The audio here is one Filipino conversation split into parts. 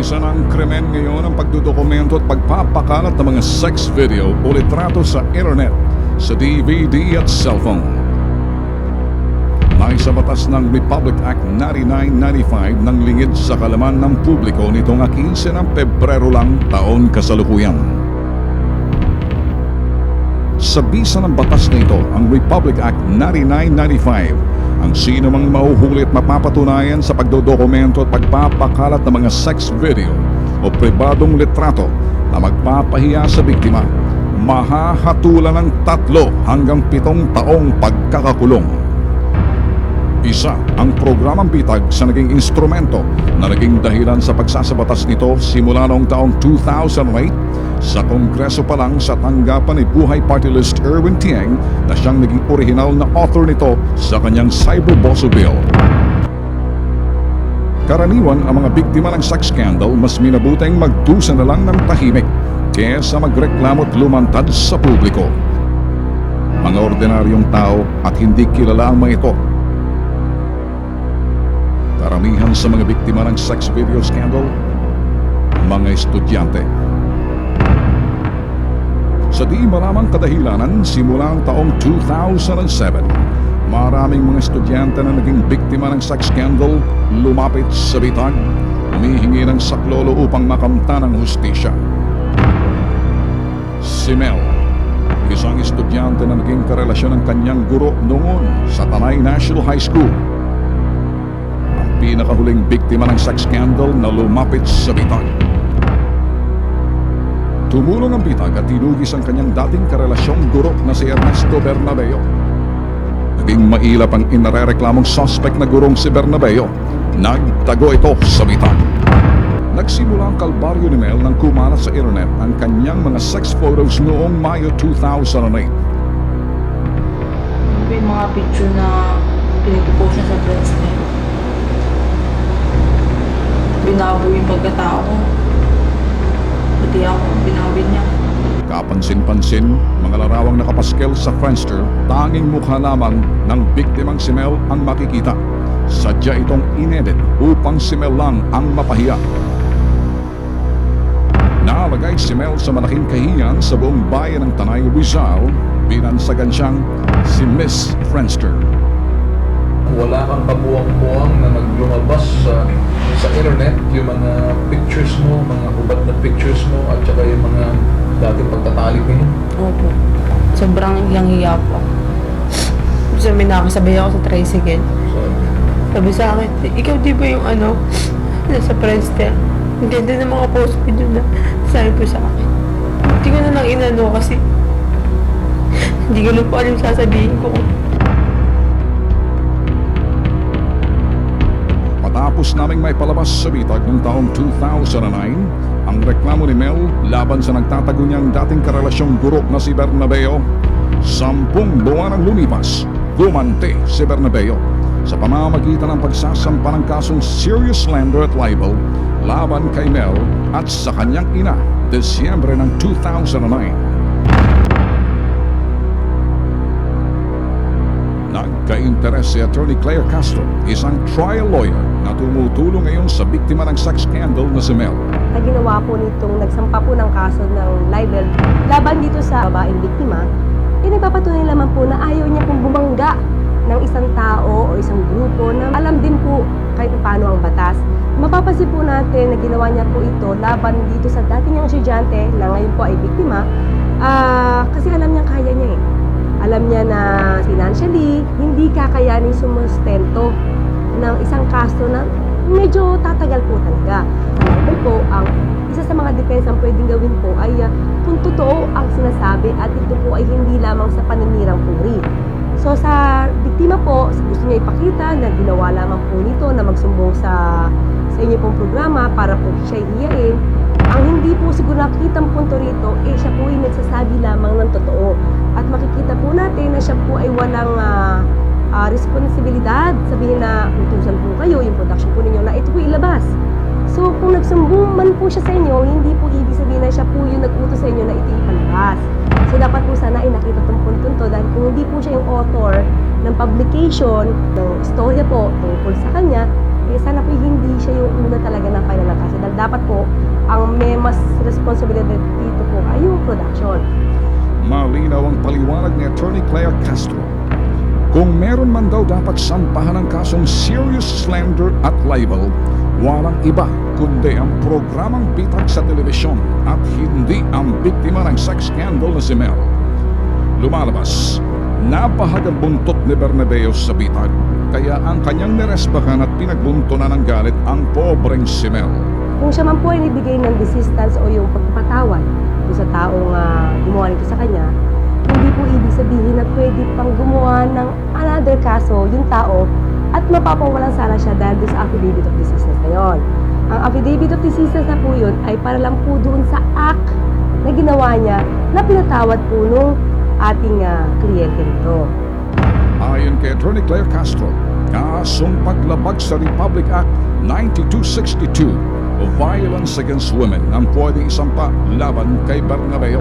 Isa ng krimen ngayon ang pagdodokumento at pagpapakalat ng mga sex video o litrato sa internet, sa DVD at cellphone. May sa batas ng Republic Act 9995 ng lingid sa kalaman ng publiko nitong 15 ng Pebrero lang taon kasalukuyan. Sa bisa ng batas na ito, ang Republic Act 9995, ang sino mang mahuhuli at mapapatunayan sa pagdodokumento at pagpapakalat ng mga sex video o pribadong litrato na magpapahiya sa biktima, mahahatulan ng tatlo hanggang pitong taong pagkakakulong. Isa ang programang bitag sa naging instrumento na naging dahilan sa pagsasabatas nito simula noong taong 2008 sa Kongreso pa lang sa tanggapan ni Buhay Party List Erwin Tieng na siyang naging original na author nito sa kanyang Cyberboso Bill. Karaniwan ang mga biktima ng sex scandal mas minabuteng magdusa na lang ng tahimik kesa magreklamo at lumantad sa publiko. Mga ordinaryong tao at hindi kilala ang mga ito Karamihan sa mga biktima ng sex video scandal, mga estudyante. Sa di maramang kadahilanan, simula ang taong 2007, maraming mga estudyante na naging biktima ng sex scandal lumapit sa bitag, humihingi ng saklolo upang makamta ng hustisya. Si Mel, isang estudyante na naging karelasyon ng kanyang guro noon sa Tanay National High School pinakahuling biktima ng sex scandal na lumapit sa bitag. Tumulong ang bitag at tinugis ang kanyang dating karelasyong guro na si Ernesto Bernabeo. Naging mailap ang inarereklamong suspect na gurong si Bernabeo. Nagtago ito sa bitag. Nagsimula ang kalbaryo ni Mel nang kumalat sa internet ang kanyang mga sex photos noong Mayo 2008. Ano ba yung mga picture na pinipopost niya sa friends niya? Binabo yung pagkatao ko. Pati ako, binawi niya. Kapansin-pansin, mga larawang nakapaskel sa Friendster, tanging mukha lamang ng biktimang si Mel ang makikita. Sadya itong inedit upang si Mel lang ang mapahiya. Nalagay si Mel sa malaking kahiyan sa buong bayan ng Tanay Rizal, binansagan siyang si Miss Friendster. Wala kang kabuwang-buwang na naglumabas sa sa internet, yung mga pictures mo, mga hubad na pictures mo, at saka yung mga dating pagtatalik ninyo. Opo. Sobrang iyang hiya po. Kasi may nakasabay ako sa tricycle. So, Sabi sa akin, ikaw di ba yung ano, nasa Friendster? Ang ganda ng mga post ko dun na sabi po sa akin. Hindi ko na lang inano kasi hindi ko lang po alam sasabihin ko. Matapos naming may palabas sa bitag noong taong 2009, ang reklamo ni Mel laban sa nagtatago niyang dating karelasyong guro na si Bernabeo, sampung buwan ang lumipas, gumante si Bernabeo sa pamamagitan ng pagsasampa ng kasong serious slander at libel laban kay Mel at sa kanyang ina, Desyembre ng 2009. Nagka-interes si Attorney Claire Castro, isang trial lawyer na tumutulong ngayon sa biktima ng sex scandal na si Mel. na ginawa po nitong nagsampa po ng kaso ng libel laban dito sa babaeng biktima, eh nagpapatunay lamang po na ayaw niya pong bumangga ng isang tao o isang grupo na alam din po kahit paano ang batas. Mapapansin po natin na ginawa niya po ito laban dito sa dati niyang estudyante na ngayon po ay biktima ah, kasi alam niya kaya niya eh. Alam niya na financially, hindi kakayanin sumustento ng isang kaso na medyo tatagal po talaga. Siyempre po, ang isa sa mga depensa ang pwedeng gawin po ay ah, kung totoo ang sinasabi at ito po ay hindi lamang sa paninirang puri. So sa biktima po, gusto niya ipakita na ginawa lamang po nito na magsumbong sa sa inyo pong programa para po siya hiyain. Ang hindi po siguro nakikita punto rito, eh siya po ay nagsasabi lamang ng totoo. At makikita po natin na siya po ay walang ah, ah, responsibilidad. Sabihin na utusan po kayo, yung production po ninyo, na ito po ilabas. So, kung nagsumbong man po siya sa inyo, hindi po ibig sabihin na siya po yung nag-utos sa inyo na ito ipalabas. So, dapat po sana ay nakita itong puntong to dahil kung hindi po siya yung author ng publication, ng storya po tungkol sa kanya, eh sana po hindi siya yung una talaga na final ng kaso. Dahil dapat po, ang may mas responsibilidad dito po ay yung production. Malinaw ang paliwanag ni Attorney Claire Castro. Kung meron man daw dapat sampahan ng kasong serious slander at libel, walang iba kundi ang programang bitag sa telebisyon at hindi ang biktima ng sex scandal na si Mel. Lumalabas, nabahagang buntot ni Bernabeo sa bitag, kaya ang kanyang niresbakan at pinagbuntunan ng galit ang pobreng si. Kung siya man po ay nibigay ng desistance o yung pagpapatawad doon sa taong ah, gumawa nito sa kanya, hindi po ibig sabihin na pwede pang gumawa ng another kaso yung tao at mapapawalan sana siya dahil sa affidavit of desistance na yon. Ang affidavit of desistance na po yun ay para lang po doon sa act na ginawa niya na pinatawad po nung ating ah, kliyente nito. Ayon kay Attorney Claire Castro, kasong paglabag sa Republic Act 9262 o Violence Against Women ang pwedeng isampa laban kay Bernabeo.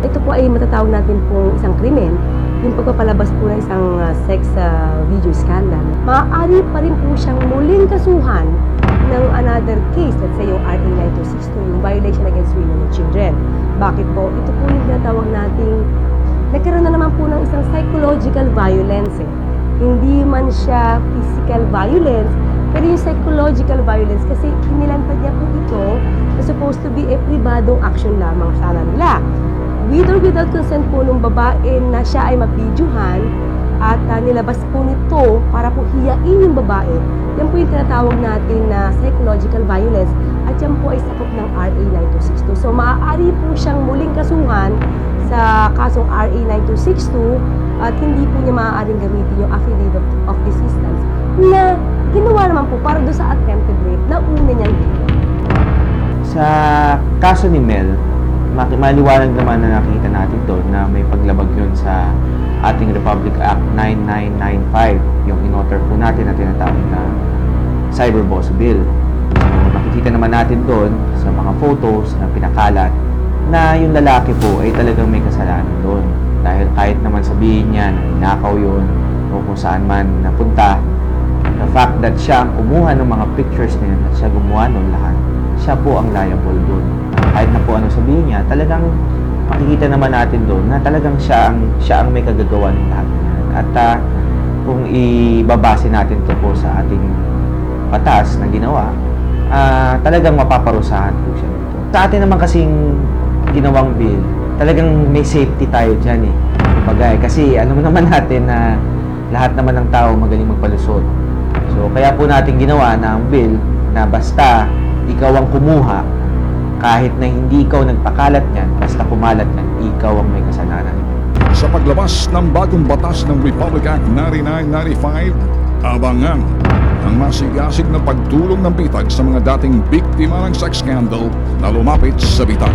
Ito po ay matatawag natin pong isang krimen, yung pagpapalabas po ng isang uh, sex uh, video scandal. Maaari pa rin po siyang muling kasuhan ng another case, let's say yung RA 9262, yung violation against women and children. Bakit po? Ito po yung tinatawag nating nagkaroon na naman po ng isang psychological violence eh. Hindi man siya physical violence, pero yung psychological violence kasi inilantad niya po ito na supposed to be a pribadong action lamang sana nila with or without consent po ng babae na siya ay mabidyohan at ah, nilabas po nito para po hiyain yung babae. Yan po yung tinatawag natin na psychological violence at yan po ay sakop ng RA 9262. So maaari po siyang muling kasuhan sa kasong RA 9262 at hindi po niya maaaring gamitin yung affidavit of, of desistance na ginawa naman po para doon sa attempted rape na una niyang ginawa. Sa kaso ni Mel, maliwanag naman na nakita natin doon na may paglabag yun sa ating Republic Act 9995, yung in-author po natin na tinatawag na Cyber Boss Bill. So, makikita naman natin doon sa mga photos na pinakalat na yung lalaki po ay talagang may kasalanan doon. Dahil kahit naman sabihin niya na ninakaw yun o kung saan man napunta, the fact that siya ang kumuha ng mga pictures na yun at siya gumawa ng lahat, siya po ang liable doon. Kahit na po ano sabihin niya, talagang makikita naman natin doon na talagang siya ang, siya ang may kagagawa ng lahat. At ah, kung ibabase natin to po sa ating batas na ginawa, ah, talagang mapaparusahan po siya dito. Sa atin naman kasing ginawang bill, talagang may safety tayo dyan eh. Kumbaga, eh, kasi alam naman natin na lahat naman ng tao magaling magpalusot. So, kaya po natin ginawa na ang bill na basta ikaw ang kumuha, kahit na hindi ikaw nagpakalat niyan, basta kumalat yan, ikaw ang may kasalanan. Sa paglabas ng bagong batas ng Republic Act 9995, abangan ang masigasig na pagtulong ng bitag sa mga dating biktima ng sex scandal na lumapit sa bitag.